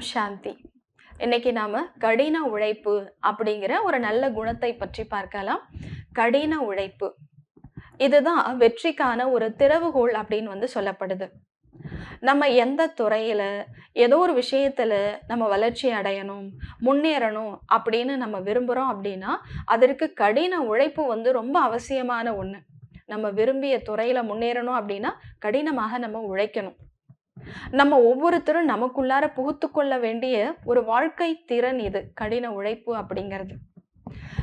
ஓம் சாந்தி. இன்னைக்கு நாம கடின உழைப்பு அப்படிங்கிற ஒரு நல்ல குணத்தை பற்றி பார்க்கலாம். கடின உழைப்பு. இதுதான் வெற்றிக்கான ஒரு திறவுகோள் அப்படின்னு வந்து சொல்லப்படுது. நம்ம எந்த துறையில ஏதோ ஒரு விஷயத்துல நம்ம வளர்ச்சி அடையணும் முன்னேறணும் அப்படின்னு நம்ம விரும்புகிறோம் அப்படின்னா அதற்கு கடின உழைப்பு வந்து ரொம்ப அவசியமான ஒன்று நம்ம விரும்பிய துறையில முன்னேறணும் அப்படின்னா கடினமாக நம்ம உழைக்கணும். நம்ம ஒவ்வொருத்தரும் நமக்குள்ளார புகுத்து கொள்ள வேண்டிய ஒரு வாழ்க்கை திறன் இது கடின உழைப்பு அப்படிங்கிறது.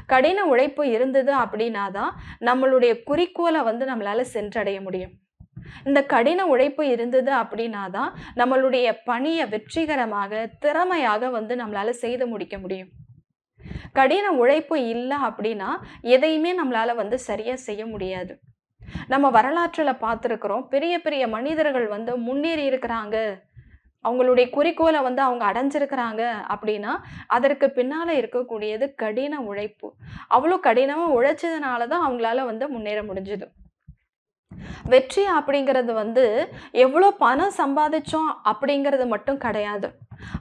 கடின உழைப்பு இருந்தது அப்படின்னா தான் நம்மளுடைய குறிக்கோளை வந்து நம்மளால சென்றடைய முடியும். இந்த கடின உழைப்பு இருந்தது அப்படின்னா தான் நம்மளுடைய பணியை வெற்றிகரமாக திறமையாக வந்து நம்மளால செய்து முடிக்க முடியும். கடின உழைப்பு இல்லை அப்படின்னா எதையுமே நம்மளால வந்து சரியா செய்ய முடியாது. நம்ம வரலாற்றில் பார்த்துருக்குறோம். பெரிய பெரிய மனிதர்கள் வந்து முன்னேறி இருக்கிறாங்க. அவங்களுடைய குறிக்கோளை வந்து அவங்க அடைஞ்சிருக்கிறாங்க அப்படின்னா அதற்கு பின்னால் இருக்கக்கூடியது கடின உழைப்பு. அவ்வளோ கடினமாக உழைச்சதுனால தான் அவங்களால வந்து முன்னேற முடிஞ்சுது. வெற்றி அப்படிங்கிறது வந்து எவ்வளோ பணம் சம்பாதிச்சோம் அப்படிங்கிறது மட்டும் கிடையாது.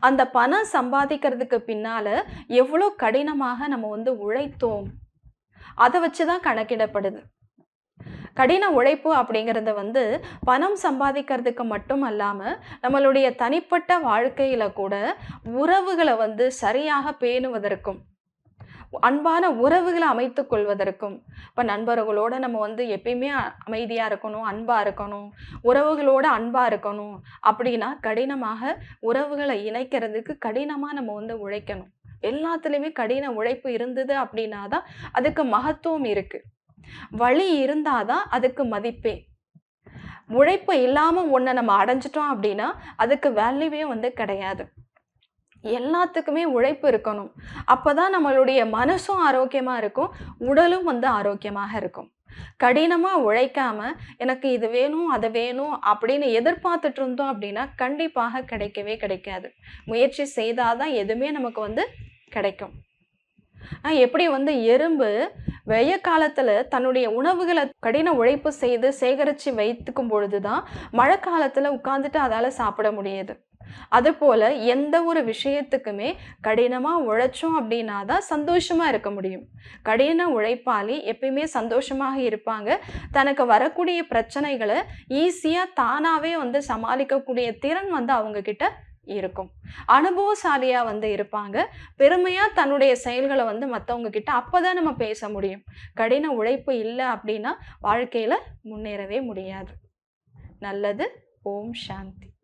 அந்த பணம் சம்பாதிக்கிறதுக்கு பின்னால் எவ்வளோ கடினமாக நம்ம வந்து உழைத்தோம். அதை வச்சு தான் கணக்கிடப்படுது. கடின உழைப்பு அப்படிங்கிறத வந்து பணம் சம்பாதிக்கிறதுக்கு மட்டும் அல்லாமல் நம்மளுடைய தனிப்பட்ட வாழ்க்கையில் கூட உறவுகளை வந்து சரியாக பேணுவதற்கும் அன்பான உறவுகளை அமைத்து கொள்வதற்கும் இப்போ நண்பர்களோடு நம்ம வந்து எப்பயுமே அமைதியாக இருக்கணும் அன்பாக இருக்கணும் உறவுகளோட அன்பாக இருக்கணும் அப்படின்னா கடினமாக உறவுகளை இணைக்கிறதுக்கு கடினமாக நம்ம வந்து உழைக்கணும். எல்லாத்துலேயுமே கடின உழைப்பு இருந்தது அப்படின்னா தான் அதுக்கு மகத்துவம் இருக்குது வழி இருந்தாதான் அதுக்கு மதிப்பே. உழைப்பு இல்லாமல் ஒன்றை நம்ம அடைஞ்சிட்டோம் அப்படின்னா அதுக்கு வேல்யூவே வந்து கிடையாது. எல்லாத்துக்குமே உழைப்பு இருக்கணும். அப்போ தான் நம்மளுடைய மனசும் ஆரோக்கியமாக இருக்கும் உடலும் வந்து ஆரோக்கியமாக இருக்கும். கடினமாக உழைக்காம எனக்கு இது வேணும் அது வேணும் அப்படின்னு எதிர்பார்த்துட்டு இருந்தோம் அப்படின்னா கண்டிப்பாக கிடைக்கவே கிடைக்காது. முயற்சி செய்தாதான் எதுவுமே நமக்கு வந்து கிடைக்கும். எப்படி வந்து எறும்பு வெய்ய காலத்தில் தன்னுடைய உணவுகளை கடின உழைப்பு செய்து சேகரித்து வைத்துக்கும் பொழுது தான் மழை காலத்தில் உட்காந்துட்டு அதால் சாப்பிட முடியுது. அதுபோல் எந்த ஒரு விஷயத்துக்குமே கடினமாக உழைச்சோம் அப்படின்னா தான் சந்தோஷமாக இருக்க முடியும். கடின உழைப்பாளி எப்பயுமே சந்தோஷமாக இருப்பாங்க. தனக்கு வரக்கூடிய பிரச்சனைகளை ஈஸியாக தானாகவே வந்து சமாளிக்கக்கூடிய திறன் வந்து அவங்கக்கிட்ட இருக்கும். அனுபவசாலியாக வந்து இருப்பாங்க. பெருமையாக தன்னுடைய செயல்களை வந்து மற்றவங்க கிட்ட அப்பதான் நம்ம பேச முடியும். கடின உழைப்பு இல்லை அப்படின்னா வாழ்க்கையில் முன்னேறவே முடியாது. நல்லது. ஓம் சாந்தி.